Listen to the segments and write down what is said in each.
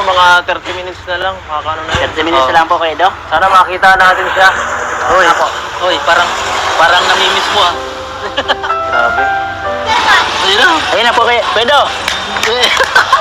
siguro mga 30 minutes na lang. Makakano na yun. 30 minutes Oo. lang po kayo, do? Sana makita natin siya. Uy, Ako. Uy, parang, parang namimiss mo ah. grabe. Ayun na. Ayun na po kayo. Pwede,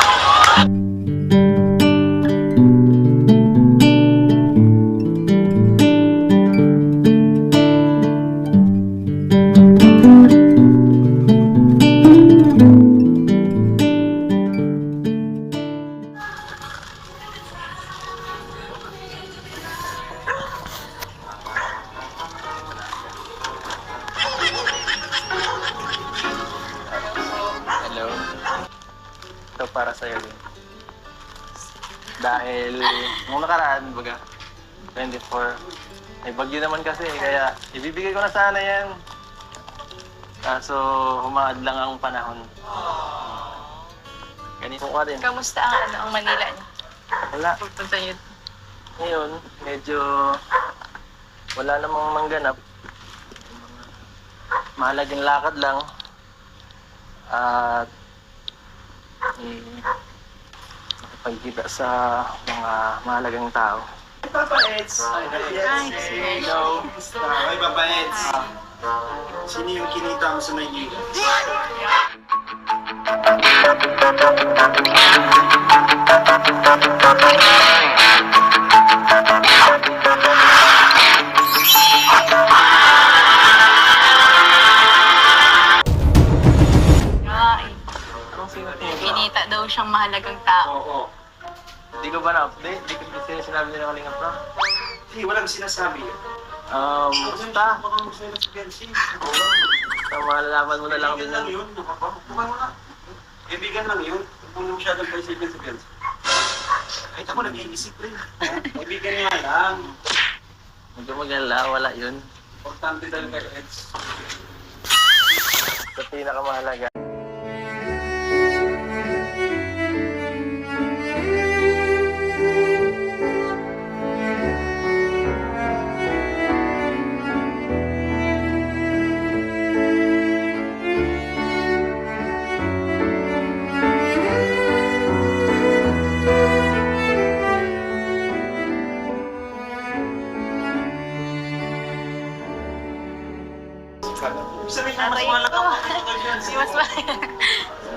ko na sana yan. Kaso humaad lang ang panahon. Ganito ka din. Kamusta ang ano ang Manila niyo? Wala. Pupunta niyo. Ngayon, medyo wala namang mangganap. Mahalagang lakad lang. At eh, makipagkita sa mga mahalagang tao. Papa Eds. Hi, Hello. Hi, Papa Eds. Sino yung kinita mo sa Maynila? Pinita daw siyang mahalagang tao. Oo. Di ko ba na-update? Di ko ba sila sinabi nila kalinga pra? Hindi, walang sinasabi yun. Um, basta. Baka gusto nila si Bensi. So, malalaman mo na lang din Kaibigan lang yun. Nakapagpupan mo na. Kaibigan lang yun. Kung mo masyadong paisipin si Bensi. Kahit ako nag-iisip rin. Kaibigan nga lang. Huwag ka mag-alala, wala yun. Importante talaga, Eds. Sa pinakamahalaga.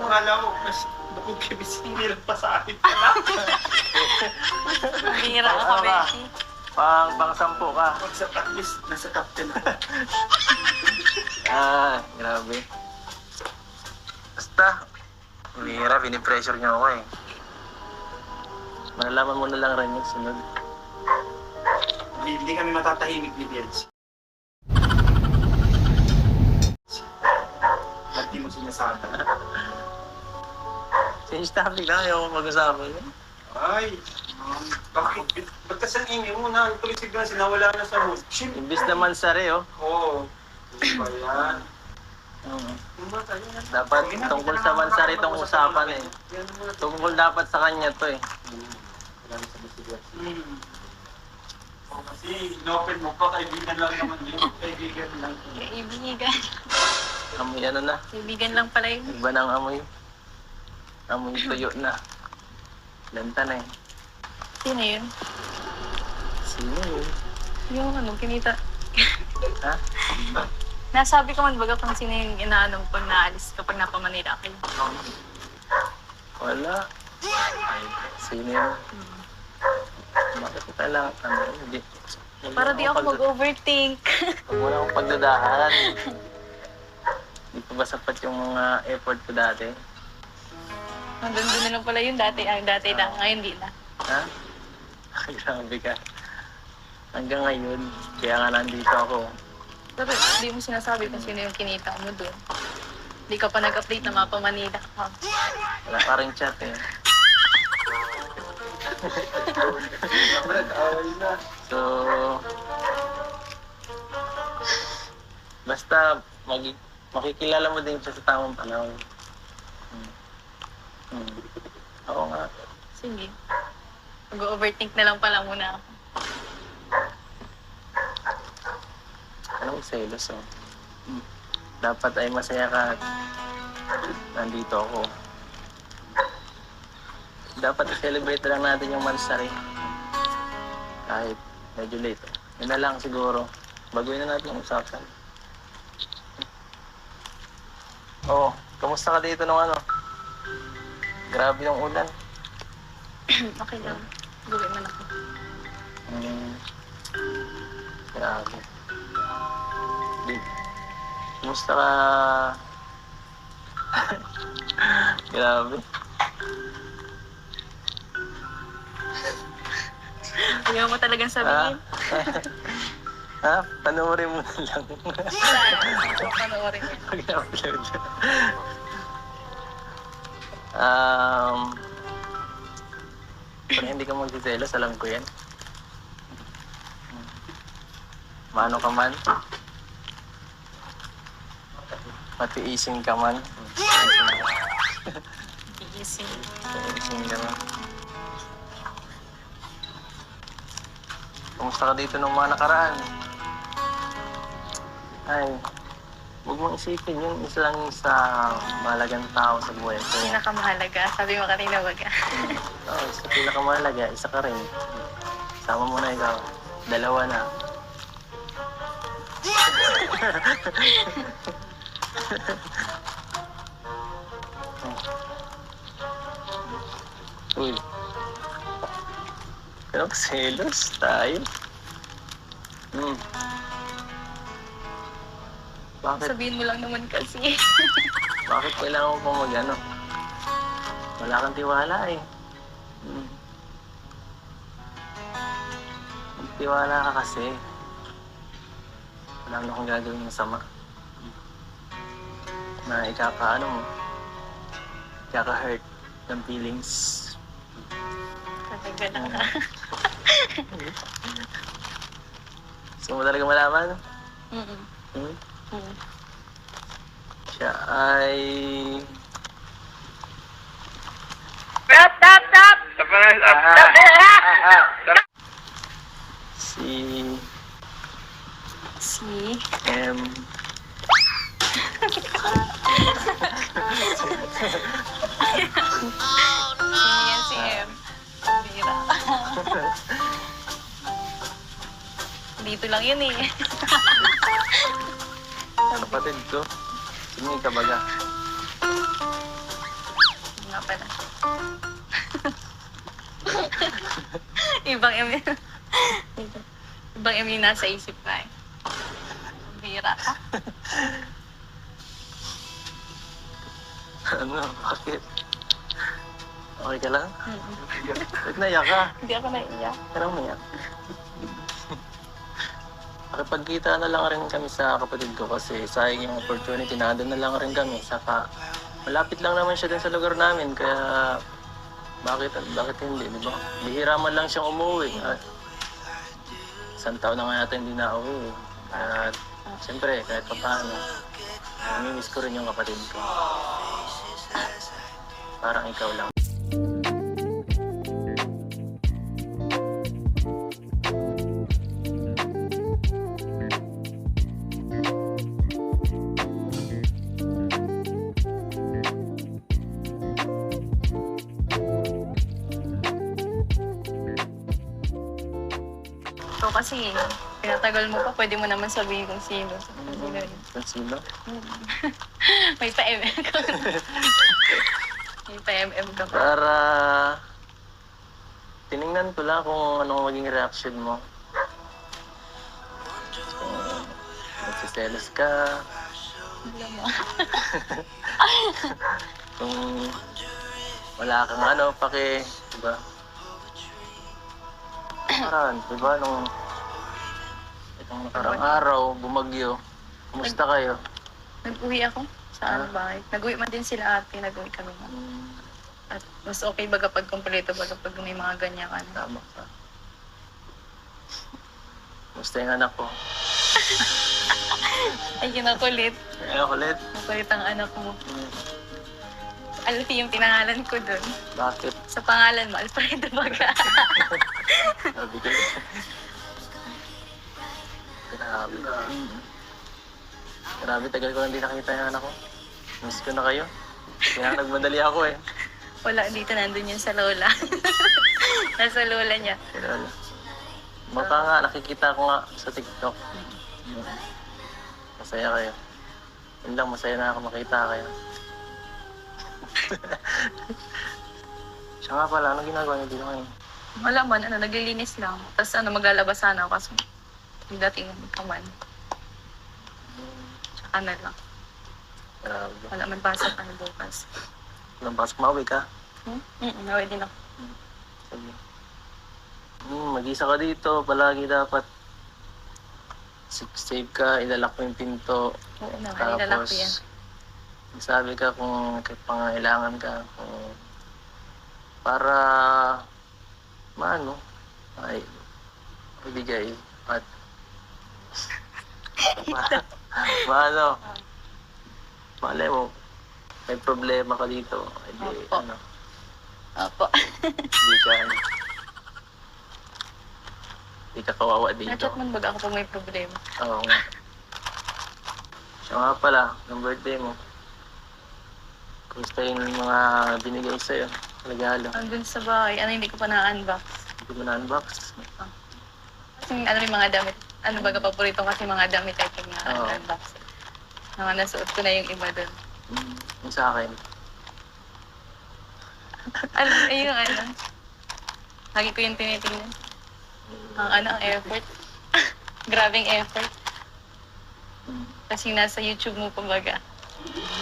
Akala ko, mas bukod kay Bensi, hirap pa sa akin pala. Bihira ka Tama. Beshi. Pang, pang sampo ka. Pag sa at least, nasa captain ako. Ah, grabe. Basta, Mira, pinipressure niyo ako eh. Malalaman mo na lang rin yung sunod. Hindi hindi kami matatahimik ni Bensi. Mo sinasabi? Change topic na, ayaw ko mag-usapan yun. Ay, um, bakit? Ba't kasi ang ingay mo na? Tuloy si Bensi, nawala na sa mood. Shit! Imbis naman sa oh. Oo. Ano ba yan? Mm. Ano? Dapat tungkol sa Mansari itong usapan eh. Yan mo na. Tungkol dapat sa kanya to eh. Oh, kasi inopen mo pa, kaibigan lang naman yun. Kaibigan lang. Kaibigan. Amoy ano na. Kaibigan lang pala yun. Iba ng amoy. Amoy tuyo na. Lanta na eh. Sino yun? Sino yun? Yung ano, kinita. Ha? Nasabi ko man baga kung sino yung inaano pag naalis kapag napamanila kayo. Wala. Ay, sino yun? Bakit ka lang, ano, hindi. Para di ako mag-overthink. Na akong pagdadahan. Hindi ba sapat yung mga effort ko dati? Hanggang doon na lang pala yun dati. Ang dati lang. Ngayon di na. Ha? Grabe ka. Hanggang ngayon, kaya nga nandito ako. Pero di mo sinasabi kung sino yung kinita mo doon. Di ka pa nag-update na mapa Manila ka. Wala pa rin chat eh. Na. So, basta mag makikilala mo din siya sa tamang panahon. Hmm. Hmm. Oo nga. Sige. Mag-overthink na lang pala muna ako. Anong selos oh? Dapat ay masaya ka at nandito ako. dapat i-celebrate lang natin yung Mansari. Kahit medyo late. Yun na lang siguro. Baguhin na natin yung usapan. Oo, oh, kamusta ka dito nung ano? Grabe yung ulan. okay lang. Gawin man ako. Hmm. Grabe. Di, kumusta ka? Grabe. Ayaw mo talagang Ah, sabihin. ha? Panoorin mo na lang. Panoorin mo. Um, kung hindi ka magsiselos, alam ko yan. Mano ka man. Matiising ka man. Easy. Matiising ka man. Kumusta ka dito nung mga nakaraan? Ay, huwag mong isipin yun. Isa lang sa mahalagang tao sa buhay ko. Pinakamahalaga. Sabi mo kanina wag ka. Oo, sa pinakamahalaga, isa ka rin. Sama mo na ikaw. Dalawa na. Uy. Pero selos tayo. Hmm. Bakit? Sabihin mo lang naman kasi. Bakit kailangan mo pa mag ano? Wala kang tiwala eh. Hmm. Magtiwala ka kasi. Wala na akong gagawin ng sama. Na ikaka ano mo. Ikaka-hurt ng feelings. Talaga lang ka. Gusto mo talaga malaman? Mm-mm. Hmm? Mm. Siya ay... Si Si... M. Sino yan si M? Bira. Dito lang yun eh. Kapatid ko. Sino ka baga? Nga pala. Ibang yun. Ibang yung nasa isip ka eh. Bira ka. ano? Bakit? Okay ka lang? Ba't naiyak ka? Hindi ako naiiyak. Anong umiyak? Nakipagkita na lang rin kami sa kapatid ko kasi sayang yung opportunity na doon na lang rin kami. Saka malapit lang naman siya din sa lugar namin kaya bakit bakit hindi, di ba? Bihira man lang siyang umuwi. At isang taon na nga yata hindi na uwi. At siyempre, kahit pa paano, namimiss ko rin yung kapatid ko. Parang ikaw lang. Pinatagal mo pa, pwede mo naman sabihin kung sino. Kung sino? May pa-MM ka. May pa-MM ka pa. Para tiningnan ko lang kung anong maging reaction mo. Kung magsiselos ka, Alam mo. kung wala kang ano, pake, diba? Parang, diba, nung nakarang araw, bumagyo, kumusta kayo? Nag-uwi ako sa ano bahay. Nag-uwi man din sila ate, nag-uwi kami. Hmm, At mas okay baga pag kumpleto, baga pag may mga ganyan ka. na. tama ka. Kumusta yung anak ko? Ay, kinakulit. Ano kulit? Nakulit ang anak mo. Hmm, Alfie yung pinangalan ko dun. bakit? Sa pangalan mo, Alfredo Baga. Sabi ko. Grabe. Grabe, tagal ko lang di nakita yung anak ko. Miss ko na kayo. Kaya nagmadali ako eh. Wala, dito nandun yun sa lola. Nasa lola niya. Kailan? Baka nga, nakikita ko nga sa TikTok. Masaya kayo. Yun lang, masaya na ako makita kayo. Siya nga pala, ano ginagawa niyo dito ngayon? Wala man, ano, naglilinis lang. Tapos ano, maglalabas sana ako kasi dating kaman. Tsaka na lang. Grabe. Wala man pasok ano bukas. Walang pasok mauwi ka? Hmm? Mm, naway din ako. Sige. Hmm, mag-isa ka dito. Palagi dapat safe ka, ilalak mo yung pinto. Oo na, ay lalaki yan. sabi ka kung kay pangailangan ka. Kung para maano, ay ibigay at ma, maano, malay mo, may problema ka dito. Hindi, Opo. ano, Opo. hindi ka, ano, hindi ka kawawa dito. Na-chat man baga ako pag may problema. Oo nga. Siya nga pala, ng birthday mo. Kumusta yung mga binigay sa'yo? Regalo. Andun sa bahay, ano hindi ko pa na-unbox. Hindi mo na-unbox. Kasi ano yung mga damit, ano baga paborito kasi mga damit ay kanya Oo. unbox. Mga nasuot ko na yung iba dun. Mm, yung sa akin. Ano, ay yung ano. Lagi ko yung tinitingnan. Ang ano, ang effort. Grabing effort. Mm. Kasi nasa YouTube mo pa baga.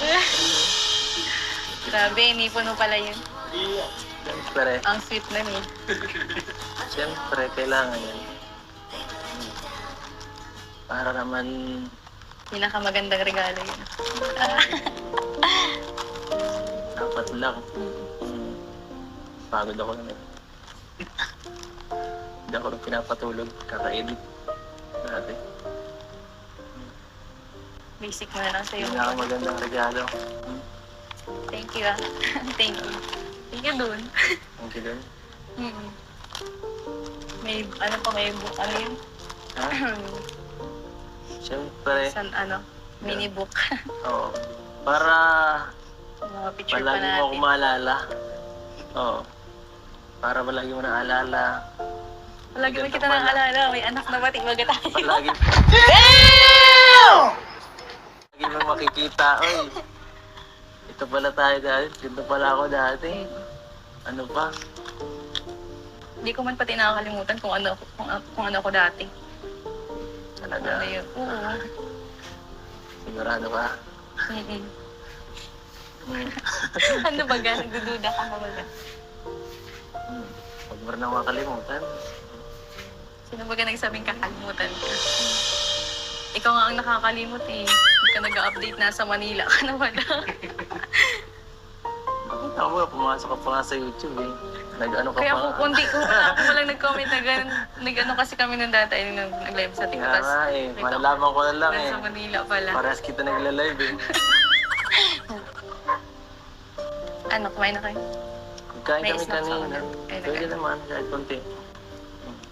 Grabe, inipon mo pala yun. Siyempre, Ang sweet na eh. siyempre, kailangan yan. Para naman, Pinakamagandang regalo yun. dapat lang. Mm. Pagod ako naman. Hindi ako nang pinapatulog. Kaka-edit. Dati. Basic mo na lang sa'yo. Pinakamagandang regalo. Thank you ah. Thank you. Thank you dun. Ang gilin. Mm. May, ano pa, may book, ano yun? Ha? Siyempre, San, ano, mini book. oo. Para Mga picture pa palagi mo ako maalala. Oo. Para palagi mo naalala. Palagi mo Ganda kita nang pala. alala. May anak na ba't ibaga tayo? Palagi. Lagi mo makikita. Oy, ito pala tayo dati. Dito pala ako dati. Ano pa? Hindi ko man pati nakakalimutan kung ano, kung, kung ano ako dati. Talaga. Yun? Oo. Sigurado ka. Mm-mm. Ano ba ga? Nagdududa ka ba ba? Hmm. Huwag mo rin ako makalimutan. Sino ba ga nagsabing kakalimutan ka? Ikaw nga ang nakakalimot eh. Hindi ka nag-update na sa Manila ka na wala. Bakit ako? Pumasok ka pa nga sa YouTube eh. Nag-ano ka Kaya pa nga. kundi ko wala, ako walang nag-comment na gano'n. Nag-ano kasi kami nung dati, nung nag-live sa TikTok. Kaya nga eh. Malalaman ko na lang eh. Nasa Manila pala. Parehas kita nagla-live eh. Ano, kumain na kayo? Kain May kami snacks ako kanina. dun. Ayun, Pwede nag- naman, kahit konti.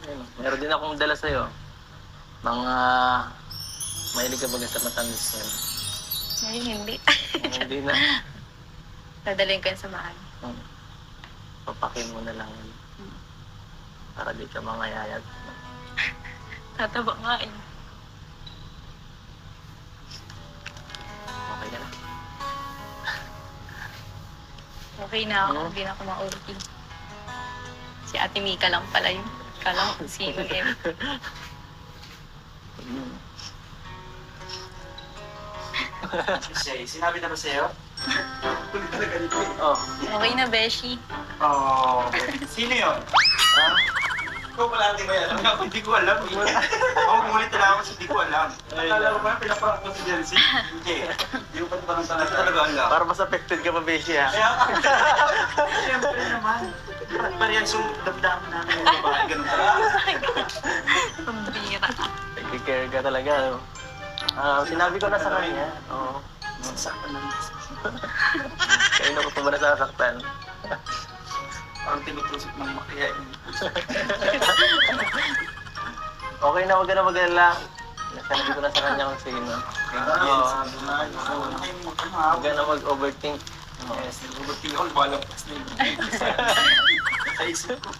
Ayun. Meron din akong dala sa'yo. Mga... Mahilig ka ba sa matamis yan? Ngayon, hindi. Hindi na. Dadalhin ko yan sa bahay. Hmm. Papakin mo na lang yun. Para di ka mangayayat. Tataba nga eh. Okay ka na. Okay na ako, Hmm? hindi na ako ma-ulti. Si Ate Mika lang pala yun. Kala ko kung sino eh. Say, sinabi na ba sa'yo? Kulit talaga nito. Oh, Okay na, Beshi. Oh, sino yun? Ha? Ikaw pala hindi may alam. Ako hindi ko alam. Ako kumulit na ako hindi ko alam. Akala ko ba pinaparang ko si Jency? Hindi. Hindi ko pa parang talaga talaga alam. para mas affected ka pa, Beshi ha. Siyempre naman. Parehas yung damdamin namin babae. Ganun talaga. Ang bira. Nag-care ka talaga. no? Ah, sinabi ko na sa kanya. Oo. Sasaktan naman. Kaino ko pa ba nasasaktan? Parang tinutusok ng makiyain. Okay na, huwag ka na mag-alala. Nasabi ko na sa kanya kung sino. Oo. Huwag ka na mag-overthink. Yes, nag-overthink ako, lumalabas na yun. Sa isip ko.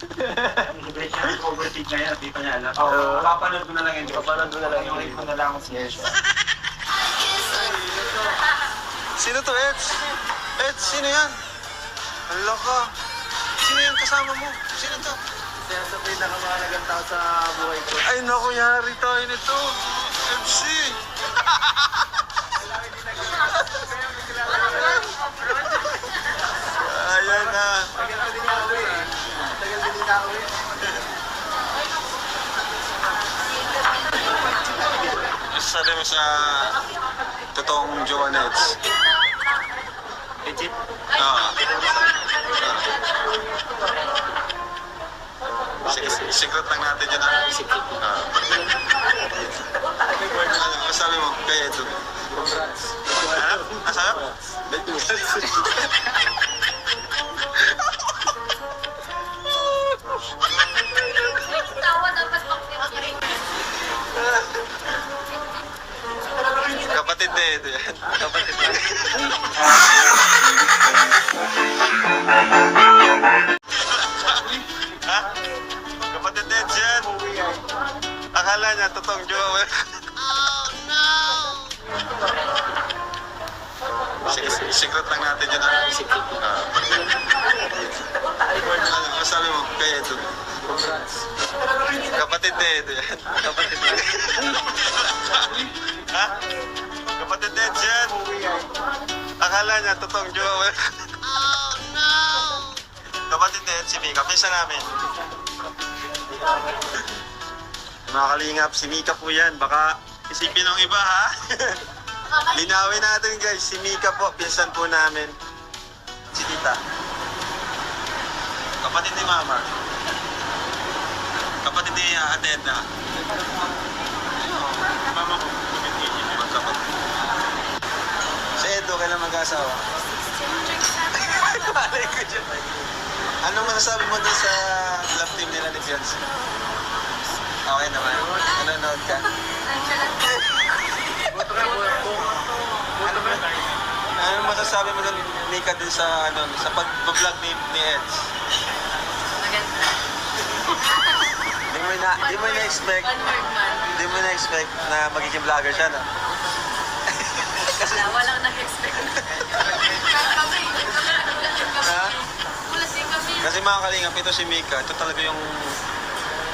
Hindi siya nag-overthink na yan, di pa niya alam. Oo, papanood ko na lang yun. Papanood mo na lang yun. Yung ko na lang ako si Yes. Sino to, Eds? Eds, sino yan? Ang laka. Sino yan kasama mo? Sino to? Kaya sa pinakamahalagang tao sa buhay ko. Ay, naku, yari tayo nito. MC. Ayan na. Tagal din ako eh. Tagal din ako eh. Masasabi mo sa totoong Jowa Neds? Legit. Oo. Sige, secret lang natin yun. ah. Ah. Ano, masabi mo kay Edo? Congrats. Ano? Asa? Tawa dapat pang Kapatid ni Edo yan. Kapatid ni Ha? Kalingap, si Mika po yan. Baka isipin ng iba ha. Linawin natin guys, si Mika po, pinsan po namin. Si Tita. Kapatid ni Mama. Kapatid ni uh, Ate Edna. Mama ko. Si Edo, kailan mag-asawa? Malay ko dyan. Masasabi mo doon sa love team nila ni Fiance? Okay naman. Nanonood ka? Ano masasabi mo doon, Nika, dun sa, ano, sa pag-vlog ni, ni Eds? Maganda. Di mo na, di mo na-expect, di mo na-expect na magiging vlogger siya, no? Wala, walang nag-expect. kami, kami nagulat din kami. Ha? Gulat din kami. Kasi mga kalingap, ito si Mika, ito talaga yung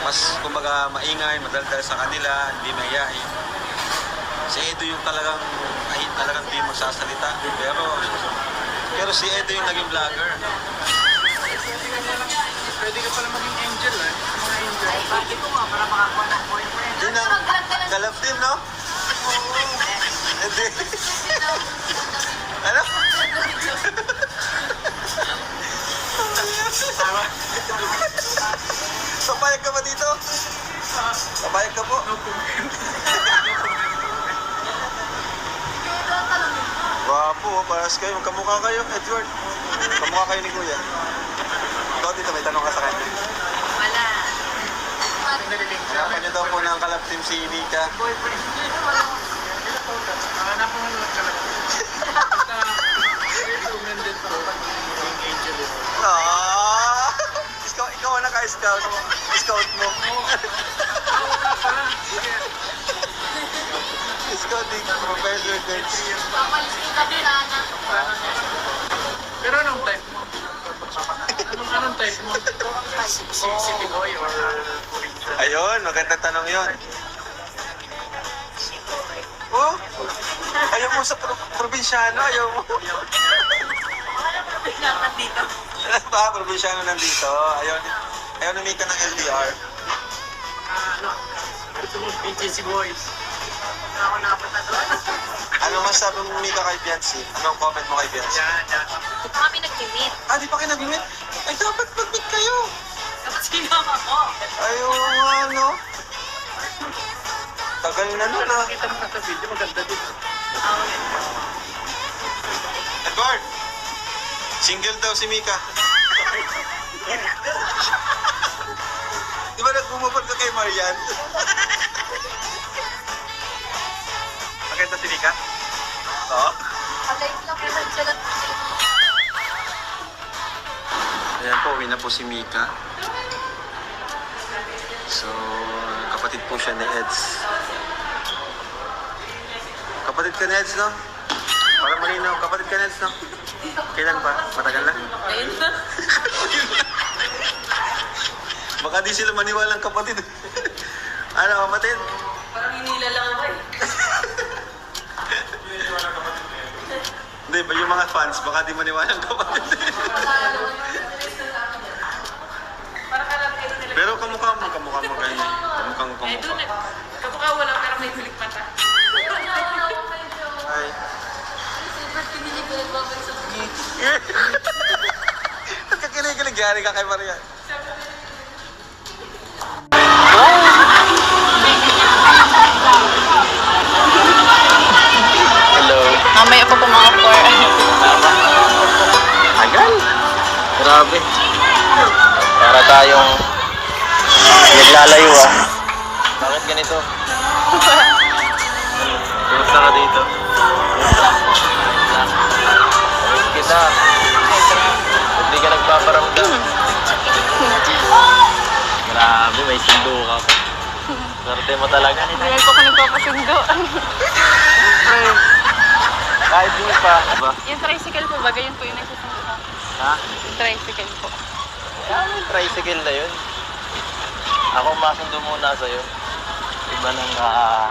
mas, kumbaga, maingay, madaldal sa kanila, hindi mayayain. Si Edo yung talagang, ay, talagang di magsasalita. Pero, pero si Edo yung naging vlogger. Pwede ka pala maging angel eh. Mga angel. Ay, bakit ko nga para makakuha ng boyfriend? Yun ang kalab din, no? Hindi. ano? Papayag ka ba dito? Papayag ka po? Wapo, paras kayo. Kamukha kayo, Edward. Kamukha kayo ni Kuya. Ikaw dito, may tanong ka sa kanya. Wala. Hanapan niyo daw po ng kalab team si Nika. Hanap mo lang talaga. Basta, recommended ko pag maging angel eh. Ah! Ang naka-scout. Scout mo. Scouting professor din. Papalisin kami sana. Pero anong type mo? Anong, anong type mo? Si, si, Pinoy or Ayun, magandang tanong yon. Oh, ayaw mo sa pro- probinsyano, ayaw mo. Dapat dito. ba, probinsyano nandito. Ayaw, ni- ayaw ni Mika ng LDR. ano? Gusto mo PGC boys? Ako nakapunta doon. Ano masabi mo Mika kay Biancy? Anong comment mo kay Biancy? Yan, yan. Kami nag-meet. Ah, di pa kayo nag-meet? Ay, dapat mag-meet kayo. Dapat sinama ako. Ayaw nga, no? Tagal na nun, ah. Nakita mo ka sa video, maganda din. Edward! Single daw si Mika. Ba nagbumabot ka kay Marian? Maganda si Mika? Oo. Alay lang naman siya lang. Ayan po, uwi na po si Mika. So, kapatid po siya ni Eds. Kapatid ka ni Eds, no? Para malinaw, kapatid ka ni Eds, no? Kailan pa? Matagal na? Ayun na. Baka di sila maniwalang kapatid. ano, kapatid? Parang hinila lang ako eh. Hindi, ba yung mga fans, baka di maniwalang kapatid. Pero kamukha mo, kamukha mo kayo. Kamukhang Eh, doon kamukha. eh. Kapukha wala pero may hulik mata. Ay. Ba't ka kinikilig? Yari ka kay Maria. Mamaya pa po mga 4. Agal. Grabe. Para tayong naglalayo ah. Bakit ganito? Kumusta ka dito? Miss kita. Hindi ka nagpaparamdam. Grabe, may sundo ka pa. Swerte mo talaga. Hindi po ako nagpapasundo. Kahit di pa. Ba? yung tricycle po ba? Ganyan po yung nagsusundo. Ha? Yung tricycle po. Kaya may tricycle na yun. Ako masundo muna sa'yo. Iba ng ah,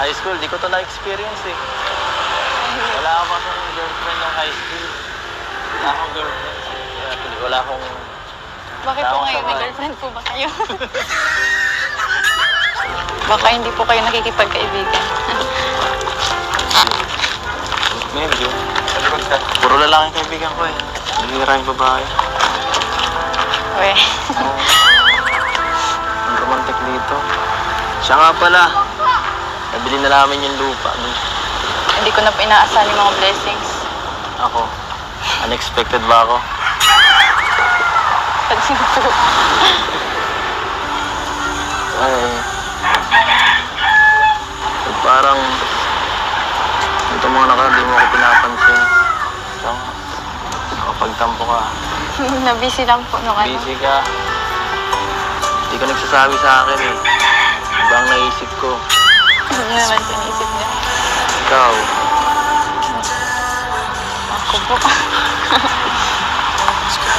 high school, di ko to na-experience eh. Wala ako kasing girlfriend ng high school. Wala akong girlfriend. Wala akong... Bakit po ngayon may girlfriend po ba kayo? Baka hindi po kayo nakikipagkaibigan. Medyo. Salikod ka. Puro lalaki kaibigan ko eh. Bihira yung babae. We. Ang romantic dito. Siya nga pala. Nabili na namin yung lupa. hindi ko na po inaasahan yung mga blessings. Ako. Unexpected ba ako? Pansin po. Ay. Parang ito mga naka, di mo ako pinapansin. So, nakapagtampo ka. Nabisi lang po nung ano. Busy ka. Hindi ka nagsasabi sa akin eh. Iba ang naisip ko. Ano naman sinisip niya? Ikaw, Ako po.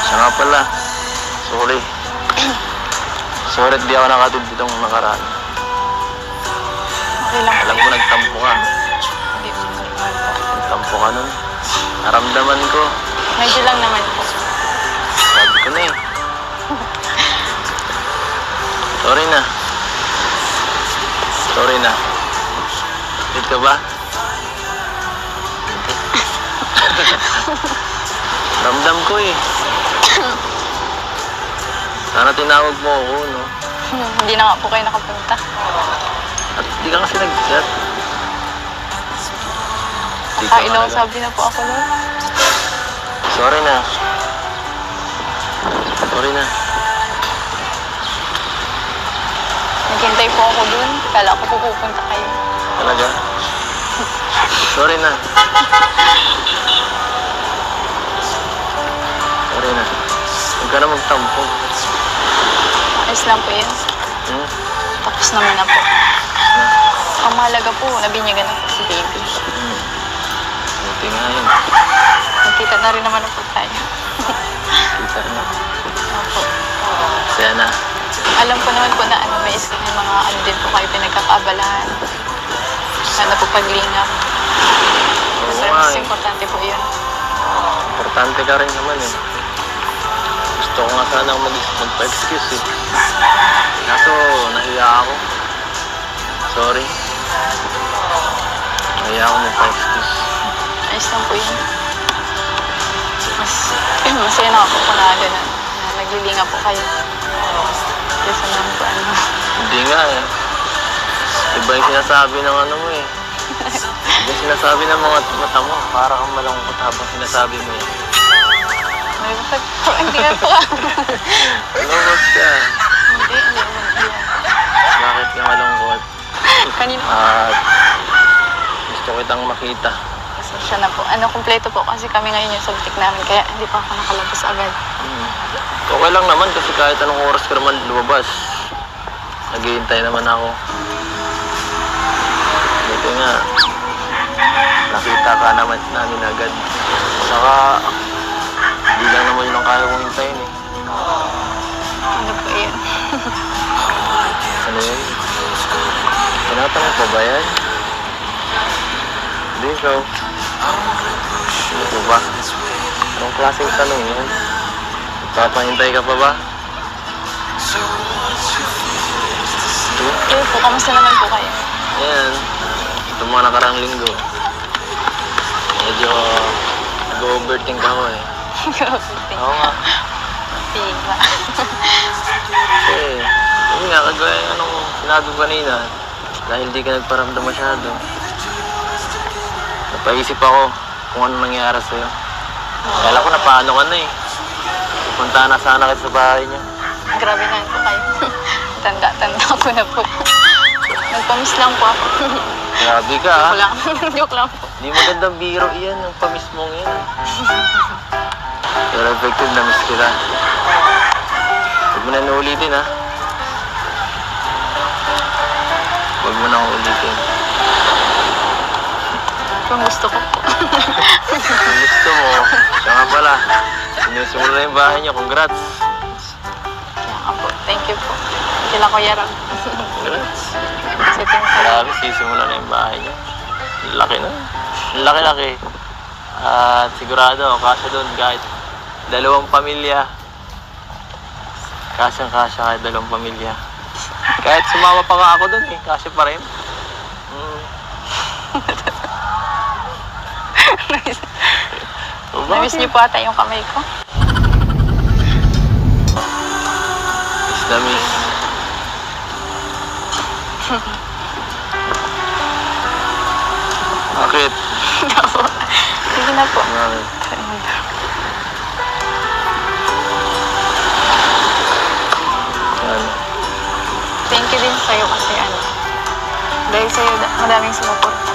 siya nga pala. Sorry. Sorry di ako nakatid ditong nakaraan. Okay lang. Alam ko nagtampo ka. Hindi po. Nagtampo ka nun. Naramdaman ko. Medyo lang naman po. Sabi ko na eh. Sorry na. Sorry na. Wait ka ba? Ramdam ko eh. Sana tinawag mo ako, no? hindi na nga po kayo nakapunta. At di ka kasi nag-chat. Ako, talaga. sabi na po ako nun. Sorry na. Sorry na. Naghintay po ako dun. Kala ko po pupunta kayo. Talaga? Sorry na. Sorry na. Huwag ka na magtampo. Ayos lang po yun. Hmm? Tapos naman na po. Ang mahalaga po, nabinyagan na po si baby. Yun. Magkita na rin naman po tayo. Kita na. Opo. Saya na. Alam ko naman po na ano, may, is- may mga ano din po kayo pinagkakaabalahan. Sana po paglingap. Oo nga mas eh. importante po yun. Importante ka rin naman eh. Gusto ko nga sana mag magpa-excuse eh. Kaso, nahiya ako. Sorry. Nahiya ako magpa-excuse. Ayos lang po yun. Mas, masaya na ako po na gano'n. Na naglilinga po kayo. Kesa naman po ano. Hindi nga eh. Iba yung sinasabi ng ano mo eh. Iba yung sinasabi ng mga mata mo. Para kang malungkot habang sinasabi mo eh. May basag po. Hindi na po. Malungkot ka. Hindi, hindi yun. Bakit ka malungkot? Kanina At gusto kitang makita. Pasensya na po. Ano, kumpleto po kasi kami ngayon yung subject namin. Kaya hindi pa ako nakalabas agad. Okay lang naman kasi kahit anong oras ka naman lumabas. Naghihintay naman ako. Buti nga, nakita ka naman namin agad. Saka, hindi lang naman yun ang kaya kong hintayin eh. Ano po yun? Ano yun? Tinatanong pa ba yan? Hindi, ikaw. Ano ba? Anong klaseng tanong yan? Papahintay ka pa ba? Ito? Kayo po, kamusta naman po kayo? Yan. Ito mga nakarang linggo. Medyo nag-overthink ako eh. Grabe. Oo nga. Diba? Kasi, yun nga, kagaya ng anong sinabi kanina, dahil di ka nagparamdam masyado, napaisip ako kung ano nangyari sa'yo. Kala ko na paano ka na eh. Punta na sana kita sa bahay niya. Grabe na po kayo. Tanda-tanda ko na po. Nagpamiss lang po ako. Grabe ka ah. Joke lang. Joke lang po. Di magandang biro iyan, ang pamismong yan. Pero effective na miss kita. Huwag mo na naulitin ha. Huwag mo na ulitin. Kung gusto ko po. Kung gusto mo, siya nga pala. Sinusimula na yung bahay niya. Congrats. Kaya po. Thank you po. Kila Kuya Ram. Congrats. Sa ko. Grabe, sisimula na yung bahay. Ang Laki na. Ang Laki-laki. At sigurado, kasya doon kahit dalawang pamilya. Kasyang-kasya kahit dalawang pamilya. Kahit sumama pa nga ako doon eh, kasya pa rin. Mm. Namiss niyo po ata yung kamay ko. Miss na miss. Bakit? Sige na po. Bakit? Thank you din sa'yo kasi ano. Dahil sa'yo, da- madaming sumuporta.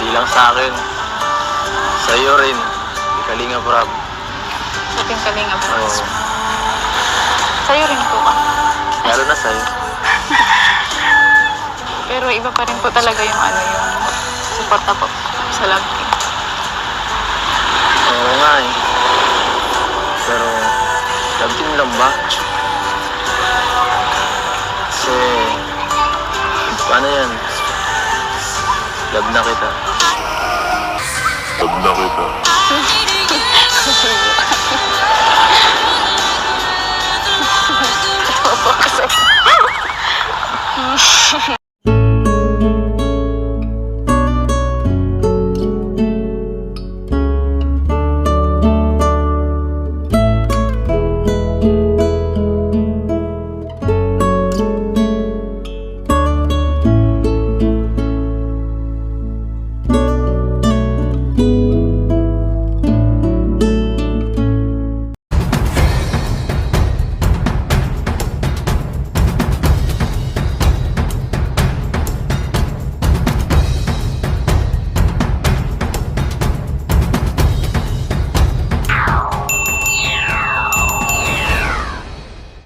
Hindi lang sa akin. Sa'yo rin. Kalinga Prab. Sa team Kalinga po. Oo. Sa'yo rin po ka. Lalo na sa'yo. Pero iba pa rin po talaga yung ano yung suporta po sa love team. Oo nga eh. Pero, love team lang ba? Kasi, paano yan? Love na kita. Je ne peux